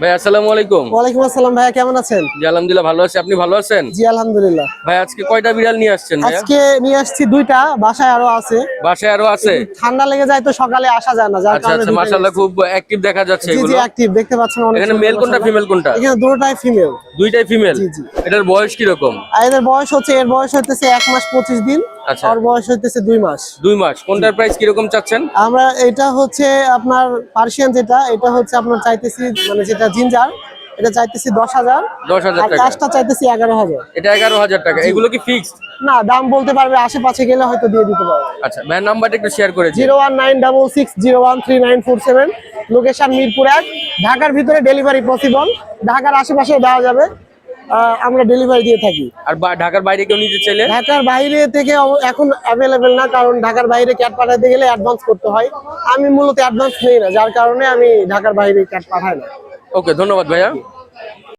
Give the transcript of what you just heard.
ভাই আসসালামু আলাইকুম। ওয়ালাইকুম আসসালাম ভাইয়া কেমন আছেন? জি আলহামদুলিল্লাহ ভালো আছি। আপনি ভালো আছেন? জি আলহামদুলিল্লাহ। ভাই আজকে কয়টা বিড়াল নিয়ে আসছেন আজকে নিয়ে আসছি দুইটা বাসায় আরও আছে। বাসায় আরও আছে? ঠান্ডা লেগে যায় তো সকালে আসা যায় না যার আচ্ছা কারণে আচ্ছা মাশাআল্লাহ খুব অ্যাক্টিভ দেখা যাচ্ছে আসছি। জি জি এগুলো। অ্যাক্টিভ দেখতে পাচ্ছেন অনেক এখানে মেল কোনটা ফিমেল কোনটা? এখানে দুটোটাই ফিমেল দুইটাই ফিমেল জি, জি। এটার বয়স কি রকম আর এদের বয়স হচ্ছে এর বয়স হইতেছে এক মাস পঁচিশ দিন। আচ্ছা। আর বয়স হইতেছে দুই মাস। দুই মাস। কোনটার প্রাইস কি রকম চাচ্ছেন? আমরা এটা হচ্ছে আপনার পার্সিয়ান যেটা এটা হচ্ছে আপনার চাইতেছি মানে যেটা জিঞ্জার এটা চাইতেছি দশ হাজার। দশ হাজার কাজটা চাইতেছি এগারো হাজার। এটা এগারো হাজার টাকা। এগুলো কি ফিক্সড না দাম বলতে পারবে আশেপাশে গেলে হয়তো দিয়ে দিতে পারবে। আচ্ছা ভাইয়ের নাম্বারটা একটু শেয়ার করে zero one nine double six zero one three nine four seven location Mirpur এক। ঢাকার ভিতরে ডেলিভারি পসিবল ঢাকার আশেপাশে দেওয়া যাবে। আমরা ডেলিভারি দিয়ে থাকি। আর ঢাকার বাইরে কেউ নিতে চাইলে? ঢাকার বাইরে থেকে এখন অ্যাভেলেবেল না কারণ ঢাকার বাইরে ক্যাট পাঠাতে গেলে অ্যাডভান্স করতে হয়। আমি মূলত অ্যাডভান্স নেই না যার কারণে আমি ঢাকার বাইরে ক্যাট পাঠাই না। ওকে ধন্যবাদ ভাইয়া।